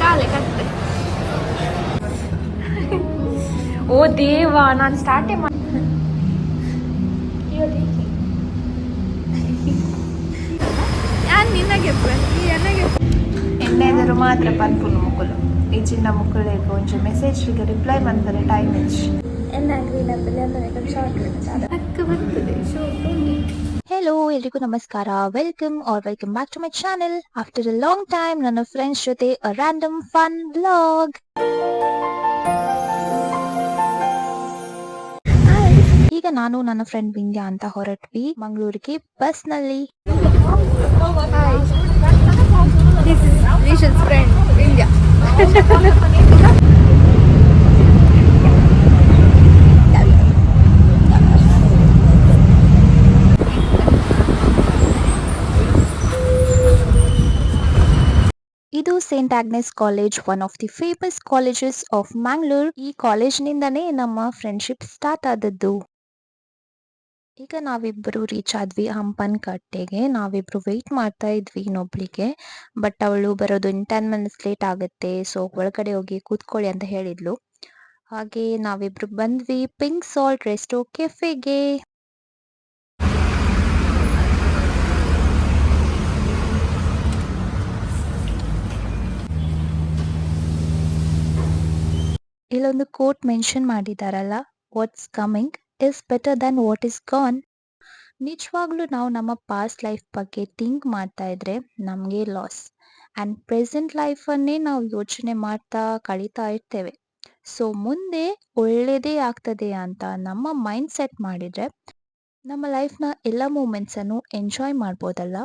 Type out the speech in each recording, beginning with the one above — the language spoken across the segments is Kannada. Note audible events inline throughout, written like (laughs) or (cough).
ಕಾಲೆ ಕತ್ತೆ ಓ ದೇವ ನಾನು ಸ್ಟಾರ್ಟೇ ಮಾಡಿ ಯಾರು ನಿನಗೆ ನನಗೆ ಎಣ್ಣೆದರು ಮಾತ್ರ ಪನ್ಪುನು ಮುಕ್ಕುಲು ಈ ಚಿನ್ನ ಮುಕ್ಕುಲೇಕು ಒಂಚು ಮೆಸೇಜ್ಗೆ ರಿಪ್ಲೈ ಮಾಡ್ತಾರೆ ಟೈಮ್ ಇಚ್ ಶಾರ್ಟ್ ಬರ್ತದೆ ಹೆಲೋ ಎಲ್ರಿಗೂ ನಮಸ್ಕಾರ. Welcome R welcome back to my channel after a long time ನನ್ನ ಫ್ರೆಂಡ್ಸ್ ಜೊತೆ ಅ ರ್ಯಾಂಡಮ್ ಫನ್ ಬ್ಲಾಗ್ ಈಗ ನಾನು ನನ್ನ ಫ್ರೆಂಡ್ ಬಿಂದ್ಯಾ ಅಂತ ಹೊರಟ್ವಿ ಮಂಗಳೂರಿಗೆ ಬಸ್ನಲ್ಲಿ friend saint Agnes college one of the famous colleges of Mangalore ಈ ಕಾಲೇಜ್ನಿಂದನೇ ನಮ್ಮ ಫ್ರೆಂಡ್ಶಿಪ್ ಸ್ಟಾರ್ಟ್ ಆದದ್ದು. ಈಗ ನಾವಿಬ್ಬರು ರೀಚ್ ಆದ್ವಿ ಹಂಪನ್ ಕಟ್ಟೆಗೆ ನಾವಿಬ್ರು ವೆಯ್ಟ್ ಮಾಡ್ತಾ ಇದ್ವಿ ಇನ್ನೊಬ್ಳಿಗೆ. ಬಟ್ ಅವಳು ಬರೋದು ಇನ್ ಟೆನ್ ಮಿನಿಟ್ಸ್ ಲೇಟ್ ಆಗುತ್ತೆ. ಸೊ ಒಳಗಡೆ ಹೋಗಿ ಕೂತ್ಕೊಳ್ಳಿ ಅಂತ ಹೇಳಿದ್ಲು. ಹಾಗೆ ನಾವಿಬ್ರು ಬಂದ್ವಿ ಪಿಂಕ್ ಸಾಲ್ಟ್ ರೆಸ್ಟೋ ಕೆಫೆಗೆ ಇಲ್ಲೊಂದು ಕೋಟ್ ಮೆನ್ಷನ್ ಮಾಡಿದಾರಲ್ಲ what's coming is better than what is gone ನಿಜವಾಗ್ಲೂ ನಾವು ನಮ್ಮ ಪಾಸ್ಟ್ ಲೈಫ್ ಬಗ್ಗೆ ಥಿಂಕ್ ಮಾಡ್ತಾ ಇದ್ರೆ ನಮಗೆ ಲಾಸ್ ಆ್ಯಂಡ್ ಪ್ರೆಸೆಂಟ್ ಲೈಫನ್ನೇ ನಾವು ಯೋಚನೆ ಮಾಡ್ತಾ ಕಳೀತಾ ಇರ್ತೇವೆ. ಸೊ ಮುಂದೆ ಒಳ್ಳೆಯದೇ ಆಗ್ತದೆ ಅಂತ ನಮ್ಮ ಮೈಂಡ್ ಸೆಟ್ ಮಾಡಿದರೆ ನಮ್ಮ ಲೈಫ್ನ ಎಲ್ಲ ಮೂಮೆಂಟ್ಸನ್ನು ಎಂಜಾಯ್ ಮಾಡ್ಬೋದಲ್ಲ?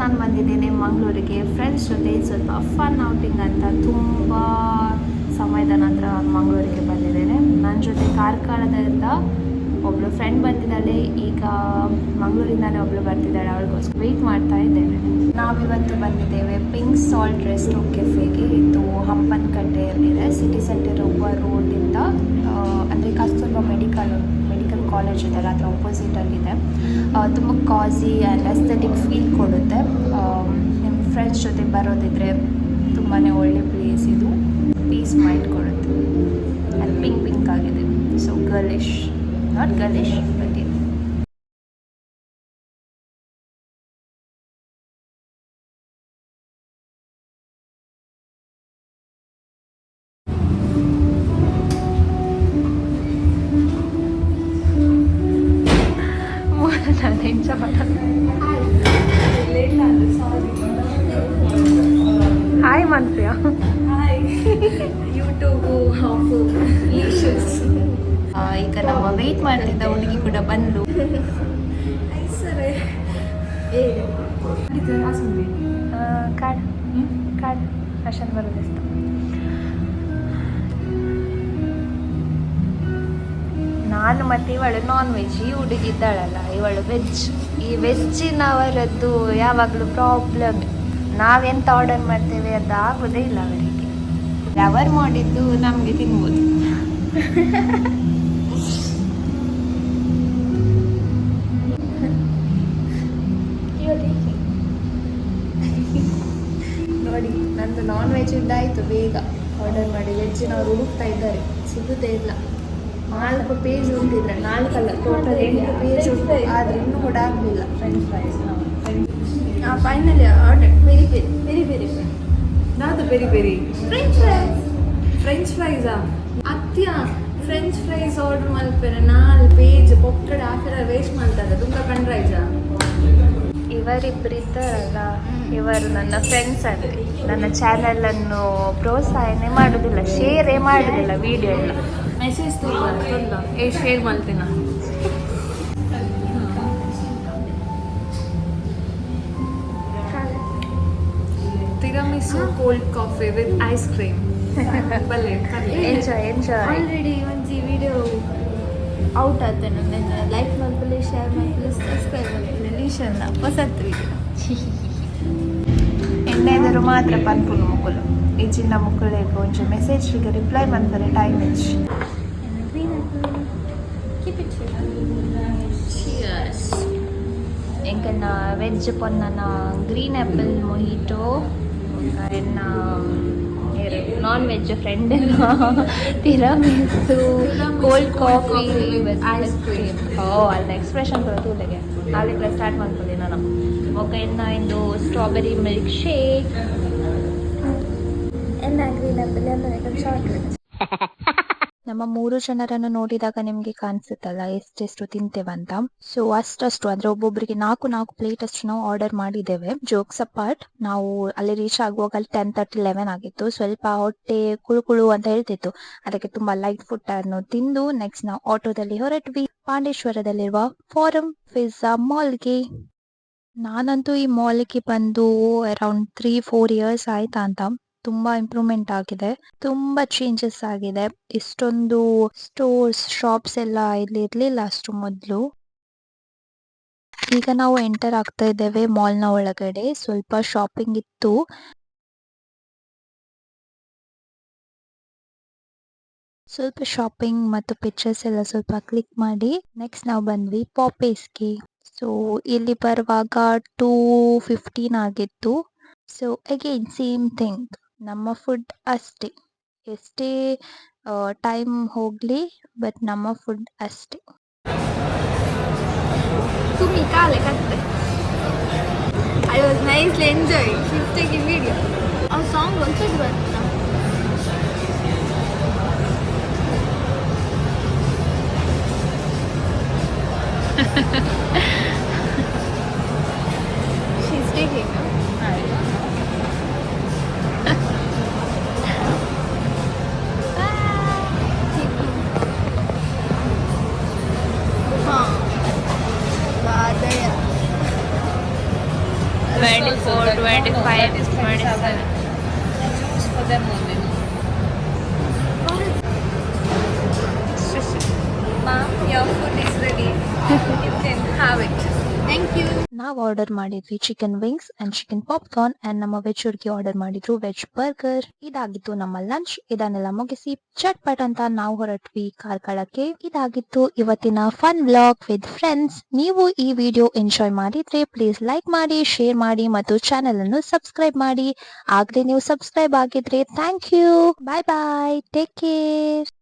ನಾನು ಬಂದಿದ್ದೇನೆ ಮಂಗಳೂರಿಗೆ. ಫ್ರೆಂಡ್ಸ್ ಜೊತೆ ಸ್ವಲ್ಪ ಫನ್ ಔಟಿಂಗ್ ಅಂತ ತುಂಬ ಸಮಯದ ನಂತರ ಮಂಗಳೂರಿಗೆ ಬಂದಿದ್ದೇನೆ. ನನ್ನ ಜೊತೆ ಕಾರ್ಕಳದಿಂದ ಒಬ್ಬಳು ಫ್ರೆಂಡ್ ಬಂದಿದ್ದಾಳೆ. ಈಗ ಮಂಗಳೂರಿಂದಾನೇ ಒಬ್ಳು ಬರ್ತಿದ್ದಾಳೆ. ಅವಳಿಗೋಸ್ಕರ ವೆಯ್ಟ್ ಮಾಡ್ತಾ ಇದ್ದೇವೆ ನಾವಿವತ್ತು ಬಂದಿದ್ದೇವೆ ಪಿಂಕ್ ಸಾಲ್ಟ್ ರೆಸ್ಟೋ ಕೆಫೆಗೆ ಇದು ಹಂಪನಕಟ್ಟೆಯಲ್ಲಿದೆ ಸಿಟಿ ಸೆಂಟರ್ ಒಬ್ಬ ರೋಡಿಂದ ಅಂದರೆ ಕಸ್ತೂರ್ಬಾ ಮೆಡಿಕಲ್ ಕಾಲೇಜ್ ಇದೆಲ್ಲ ಅದರ ಅಪೋಸಿಟಲ್ಲಿದೆ ತುಂಬ ಕಾಸಿ ಆ್ಯಂಡ್ ಎಸ್ಥೆಟಿಕ್ ಫೀಲ್ ಕೊಡುತ್ತೆ. ನಿಮ್ಮ ಫ್ರೆಂಡ್ಸ್ ಜೊತೆ ಬರೋದಿದ್ರೆ ತುಂಬಾ ಒಳ್ಳೆ ಪ್ಲೇಸ್ ಇದು. ಪೀಸ್ ಮೈಂಡ್ ಕೊಡುತ್ತೆ. ಆ್ಯಂಡ್ ಪಿಂಕ್ ಪಿಂಕ್ ಆಗಿದೆ. So girlish not girlish but hi Manpriya YouTube half ಈಗ ನಮ್ಮ ವೆಯ್ಟ್ ಮಾಡ್ತಿದ್ದ ಹುಡುಗಿ ಕೂಡ ಬಂದು ಕಾಡ್ ಕಾಡ್ ಅಶನ್ ಬರೋದಿಸ್ತು ನಾನು ಮತ್ತೆ ಇವಳು ನಾನ್ ವೆಜ್ ಈ ಹುಡುಗಿ ಇದ್ದಾಳಲ್ಲ ಇವಳು ವೆಜ್ ಈ ವೆಜ್ಜಿನವರದ್ದು ಯಾವಾಗಲೂ ಪ್ರಾಬ್ಲಮ್ ನಾವೆಂತ ಆರ್ಡರ್ ಮಾಡ್ತೇವೆ ಅದು ಆಗೋದೇ ಇಲ್ಲ ಅವರಿಗೆ. ರವರ್ ಮಾಡಿದ್ದು ನಮಗೆ ತಿನ್ಬೋದು. ನೋಡಿ ನಂದು ನಾನ್ ವೆಜ್ ಇದ್ದಾಯಿತು ಬೇಗ. ಆರ್ಡರ್ ಮಾಡಿ ವೆಜ್ಜಿನವ್ರು ಹುಡುಕ್ತಾ ಇದ್ದಾರೆ. ಸಿಗುದೇ ಇಲ್ಲ. ನಾಲ್ಕು ಪೇಜ್ ಉಂಟಿದ್ರೆ ನಾಲ್ಕಲ್ಲ ಟೋಟಲ್ ಎಂಟು ಪೇಜ್ ಉಂಟು. ಆದ್ರೆ ಇನ್ನೂ ಕೂಡ ಆಗಲಿಲ್ಲ. French fries finally order very very very very ನಾದು peri peri French fries French ಫ್ರೈಸಾ ಅತ್ಯ ಫ್ರೆಂಚ್ ಫ್ರೈಸ್ ಆರ್ಡರ್ ಮಲ್ಪೆರೆ ನಾಲ್ಕು ಪೇಜ್ ಪೊಕ್ಕಡೆ ಥರ ವೇಸ್ಟ್ ಮಾಡ್ತಾರೆ. ತುಂಬ ಕಣ್ರೈಜ ಇವರಿಬ್ಬರಿದ್ದಾರಲ್ಲ ಇವರು ನನ್ನ ಫ್ರೆಂಡ್ಸ್ ಅಲ್ಲಿ. ನನ್ನ ಚಾನೆಲನ್ನು ಪ್ರೋತ್ಸಾಹನೆ ಮಾಡುದಿಲ್ಲ ಶೇರೇ ಮಾಡುದಿಲ್ಲ ವಿಡಿಯೋ ಎಲ್ಲ. ಮೆಸೇಜ್ ತೊಂದ ಏ ಶೇರ್ ಮಲ್ತಿನ tiramisu cold coffee with ice cream ಬಲ್ಲೆ enjoy. ಎಂಜಾಯ್ ಆಲ್ರೆಡಿ ಒಂಜಿ ವಿಡಿಯೋ ಔಟ್ ಆಯ್ತು ನನ್ನ ಲೈಕ್ ಮಾಡ್ಕೊಳ್ಳಿ ಶೇರ್ ಮಾಡ್ಕೊಳ್ಳಿ ಸಬ್ಸ್ಕ್ರೈಬ್ ಮಾಡ್ಕೊಳ್ಳಿ. ಲೀಶನ್ನ ಹೊಸತ್ ವಿಡಿಯೋ (laughs) ಎಣ್ಣೆದರು ಮಾತ್ರ ಪನ್ಪುನು ಮುಕ್ಕುಲು ಇಜ್ಜಿನ ಮುಕ್ಕಳಿಗೆ ಒಂಚೂರು ಮೆಸೇಜ್ಗೆ ರಿಪ್ಲೈ ಮಾಡ್ತಾರೆ ಟೈಮ್ here. ಎಂಕನ್ನ ವೆಜ್ ಪೊನ್ನನ ಗ್ರೀನ್ ಆ್ಯಪಲ್ ಮೊಹಿಟೋ ಎನ್ನ non veg friend tiramisu cold coffee ice cream ಓ ಅಲ್ಲ ಎಕ್ಸ್ಪ್ರೆಷನ್ ತೂಲೆಗೆ ನಾಳೆ ಸ್ಟಾರ್ಟ್ ಮಾಡ್ಕೊಳ್ಳಿ ನಾನು. ಒಕ್ಕ ಇನ್ನ ಇಂದು ಸ್ಟ್ರಾಬೆರಿ ಮಿಲ್ಕ್ ಶೇಕ್ (laughs) ನಮ್ಮ ಮೂರು ಜನರನ್ನು ನೋಡಿದಾಗ ನಿಮ್ಗೆ ಕಾಣಿಸುತ್ತಲ್ಲ, ಎಷ್ಟೆಷ್ಟು ತಿಂತೇವಂತ. ಸೊ ಅಷ್ಟಷ್ಟು, ಅಂದ್ರೆ ಒಬ್ಬೊಬ್ಬರಿಗೆ ನಾಲ್ಕು ನಾಲ್ಕು ಪ್ಲೇಟ್ ಅಷ್ಟು ನಾವು ಆರ್ಡರ್ ಮಾಡಿದ್ದೇವೆ. ಜೋಕ್ಸ್ ಅಪಾರ್ಟ್ ನಾವು ಅಲ್ಲಿ ರೀಚ್ ಆಗುವಾಗ ಅಲ್ಲಿ ಟೆನ್ ತರ್ಟಿ ಲೆವೆನ್ ಆಗಿತ್ತು. ಸ್ವಲ್ಪ ಹೊಟ್ಟೆ ಕುಳು ಕುಳು ಅಂತ ಹೇಳ್ತಿತ್ತು. ಅದಕ್ಕೆ ತುಂಬಾ ಲೈಟ್ ಫುಡ್ ಅನ್ನು ತಿಂದು ನೆಕ್ಸ್ಟ್ ನಾವು ಆಟೋದಲ್ಲಿ ಹೊರಟ್ವಿ. ಪಾಂಡೇಶ್ವರದಲ್ಲಿರುವ ಫಾರಂ ಪಿಜ್ಜಾ ಮಾಲ್ಗೆ. ನಾನಂತೂ ಈ ಮಾಲ್ಗೆ ಬಂದು ಅರೌಂಡ್ ತ್ರೀ ಫೋರ್ ಇಯರ್ಸ್ ಆಯ್ತಾ ಅಂತ. ತುಂಬಾ ಇಂಪ್ರೂವ್ಮೆಂಟ್ ಆಗಿದೆ. ತುಂಬಾ ಚೇಂಜಸ್ ಆಗಿದೆ. ಇಷ್ಟೊಂದು ಸ್ಟೋರ್ಸ್ ಶಾಪ್ಸ್ ಎಲ್ಲ ಇಲ್ಲಿ ಇರ್ಲಿಲ್ಲ ಅಷ್ಟು ಮೊದಲು. ಈಗ ನಾವು ಎಂಟರ್ ಆಗ್ತಾ ಇದ್ದೇವೆ ಮಾಲ್ನ ಒಳಗಡೆ. ಸ್ವಲ್ಪ ಶಾಪಿಂಗ್ ಇತ್ತು. ಸ್ವಲ್ಪ ಶಾಪಿಂಗ್ ಮತ್ತು ಪಿಕ್ಚರ್ಸ್ ಎಲ್ಲ ಸ್ವಲ್ಪ ಕ್ಲಿಕ್ ಮಾಡಿ. ನೆಕ್ಸ್ಟ್ ನಾವು ಬಂದ್ವಿ ಪಾಪೇಸ್ಗೆ ಸೊ ಇಲ್ಲಿ ಬರುವಾಗ ಟೂ ಫಿಫ್ಟೀನ್ ಆಗಿತ್ತು. ಸೊ ಅಗೇನ್ ಸೇಮ್ ಥಿಂಗ್ ನಮ್ಮ ಫುಡ್ ಅಷ್ಟೇ. ಎಷ್ಟೇ ಟೈಮ್ ಹೋಗ್ಲಿ ಬಟ್ ನಮ್ಮ ಫುಡ್ ಅಷ್ಟೇ. ತುಮಿ ಕಾ ಲಗತೆ I was nicely enjoying song ವಂತು ಇರತಾ five this seven. ನಾವು ಆರ್ಡರ್ ಮಾಡಿದ್ವಿ chicken wings and chicken popcorn and ನಮ್ಮ ವೆಜ್ ಹುಡುಗಿ ಆರ್ಡರ್ ಮಾಡಿದ್ರು ವೆಜ್ ಬರ್ಗರ್ ಇದಾಗಿತ್ತು ನಮ್ಮ ಲಂಚ್ ಇದನ್ನೆಲ್ಲ ಮುಗಿಸಿ ಚಟ್ಪಟ್ ಅಂತ ನಾವು ಹೊರಟ್ವಿ ಕಾರ್ಕಳಕ್ಕೆ. ಇದಾಗಿತ್ತು ಇವತ್ತಿನ ಫನ್ ಬ್ಲಾಗ್ ವಿತ್ ಫ್ರೆಂಡ್ಸ್ ನೀವು ಈ ವಿಡಿಯೋ ಎಂಜಾಯ್ ಮಾಡಿದ್ರೆ ಪ್ಲೀಸ್ ಲೈಕ್ ಮಾಡಿ ಶೇರ್ ಮಾಡಿ ಮತ್ತು ಚಾನೆಲ್ ಅನ್ನು ಸಬ್ಸ್ಕ್ರೈಬ್ ಮಾಡಿ. ಆಗ್ಲೇ ನೀವು ಸಬ್ಸ್ಕ್ರೈಬ್ ಆಗಿದ್ರೆ thank you bye bye take care